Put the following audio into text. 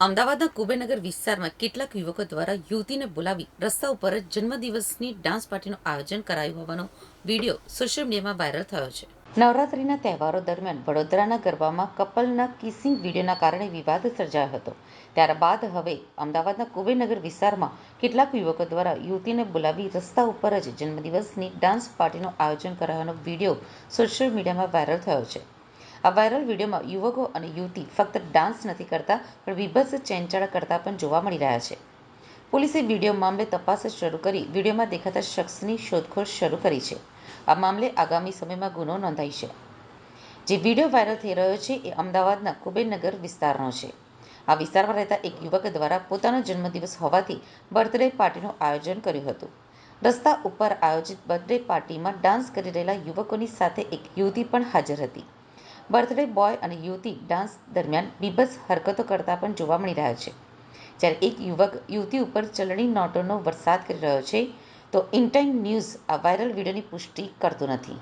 અમદાવાદના કુબેનગર વિસ્તારમાં કેટલાક યુવકો દ્વારા યુવતીને બોલાવી રસ્તા ઉપર જ જન્મદિવસની ડાન્સ પાર્ટીનું આયોજન કરાયું હોવાનો વીડિયો સોશિયલ મીડિયામાં વાયરલ થયો છે. નવરાત્રિના તહેવારો દરમિયાન વડોદરાના ગરબામાં કપલના કિસિંગ વિડીયોના કારણે વિવાદ સર્જાયો હતો. ત્યારબાદ હવે અમદાવાદના કુબેનગર વિસ્તારમાં કેટલાક યુવકો દ્વારા યુવતીને બોલાવી રસ્તા ઉપર જ જન્મદિવસની ડાન્સ પાર્ટીનું આયોજન કરાયાનો વીડિયો સોશિયલ મીડિયામાં વાયરલ થયો છે. આ વાયરલ વિડીયોમાં યુવકો અને યુવતી ફક્ત ડાન્સ નથી કરતા, પણ બીભત્સ ચેનચાળા કરતા પણ જોવા મળી રહ્યા છે. પોલીસે વીડિયો મામલે તપાસ શરૂ કરી, વિડીયોમાં દેખાતા શખ્સની શોધખોળ શરૂ કરી છે. આ મામલે આગામી સમયમાં ગુનો નોંધાય છે. જે વીડિયો વાયરલ થઈ રહ્યો છે, એ અમદાવાદના કુબેરનગર વિસ્તારનો છે. આ વિસ્તારમાં રહેતા એક યુવક દ્વારા પોતાનો જન્મદિવસ હોવાથી બર્થડે પાર્ટીનું આયોજન કર્યું હતું. રસ્તા ઉપર આયોજિત બર્થડે પાર્ટીમાં ડાન્સ કરી રહેલા યુવકોની સાથે એક યુવતી પણ હાજર હતી. બર્થડે બોય અને યુવતી ડાન્સ દરમિયાન બીભત્સ હરકતો કરતા પણ જોવા મળી રહ્યા છે. જ્યારે એક યુવક યુવતી ઉપર ચલણી નોટોનો વરસાદ કરી રહ્યો છે, તો ઇન ટાઈમ ન્યૂઝ આ વાયરલ વિડીયોની પુષ્ટિ કરતું નથી.